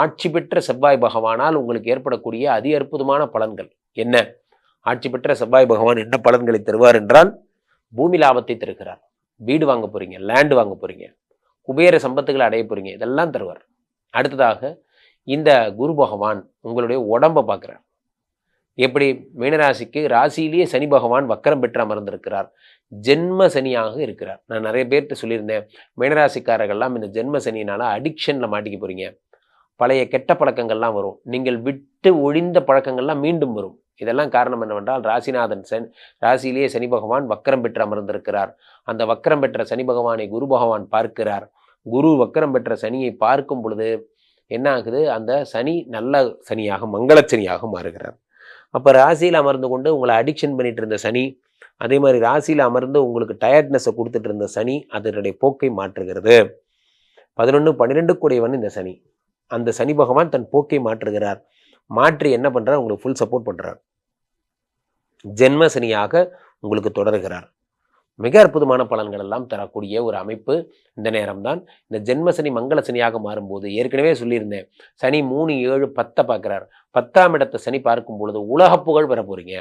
ஆட்சி பெற்ற செவ்வாய் பகவானால் உங்களுக்கு ஏற்படக்கூடிய அதி அற்புதமான பலன்கள் என்ன? ஆட்சி பெற்ற செவ்வாய் பகவான் என்ன பலன்களை தருவார் என்றால் பூமி லாபத்தை தருகிறார். வீடு வாங்க போறீங்க லேண்டு வாங்க போறீங்க குபேர சம்பத்துகளை அடைய போறீங்க இதெல்லாம் தருவார். அடுத்ததாக இந்த குரு பகவான் உங்களுடைய உடம்பை பார்க்குறார். எப்படி? மீனராசிக்கு ராசியிலேயே சனி பகவான் வக்கரம் பெற்று அமர்ந்திருக்கிறார். ஜென்ம சனியாக இருக்கிறார். நான் நிறைய பேர்கிட்ட சொல்லியிருந்தேன் மீனராசிக்காரர்கள்லாம் இந்த ஜென்ம சனியினால அடிக்ஷனில் மாட்டிக்க போகிறீங்க பழைய கெட்ட பழக்கங்கள்லாம் வரும். நீங்கள் விட்டு ஒழிந்த பழக்கங்கள்லாம் மீண்டும் வரும். இதெல்லாம் காரணம் என்னவென்றால் ராசிநாதன் சன் ராசியிலேயே சனி பகவான் வக்கரம் பெற்று அமர்ந்திருக்கிறார். அந்த வக்கரம் பெற்ற சனி பகவானை குரு பகவான் பார்க்கிறார். குரு வக்கரம் பெற்ற சனியை பார்க்கும் பொழுது என்ன ஆகுது அந்த சனி நல்ல சனியாக மங்கள சனியாக மாறுகிறார். அப்போ ராசியில் அமர்ந்து கொண்டு உங்களை அடிக்ஷன் பண்ணிட்டு இருந்த சனி அதே மாதிரி ராசியில் அமர்ந்து உங்களுக்கு டயர்ட்னஸை கொடுத்துட்டு இருந்த சனி அதனுடைய போக்கை மாற்றுகிறது. பதினொன்று பன்னிரெண்டு இந்த சனி. அந்த சனி பகவான் தன் போக்கை மாற்றுகிறார். மாற்றி என்ன பண்ணுறார் உங்களுக்கு ஃபுல் சப்போர்ட் பண்ணுறார் ஜென்ம சனியாக உங்களுக்கு தொடர்கிறார். மிக அற்புதமான பலன்கள் எல்லாம் தரக்கூடிய ஒரு அமைப்பு இந்த நேரம்தான். இந்த ஜென்ம சனி மங்கள சனியாக மாறும்போது ஏற்கனவே சொல்லியிருந்தேன். சனி மூணு ஏழு பத்தை பார்க்குறார். பத்தாம் இடத்தை சனி பார்க்கும் பொழுது உலக புகழ் பெற போகிறீங்க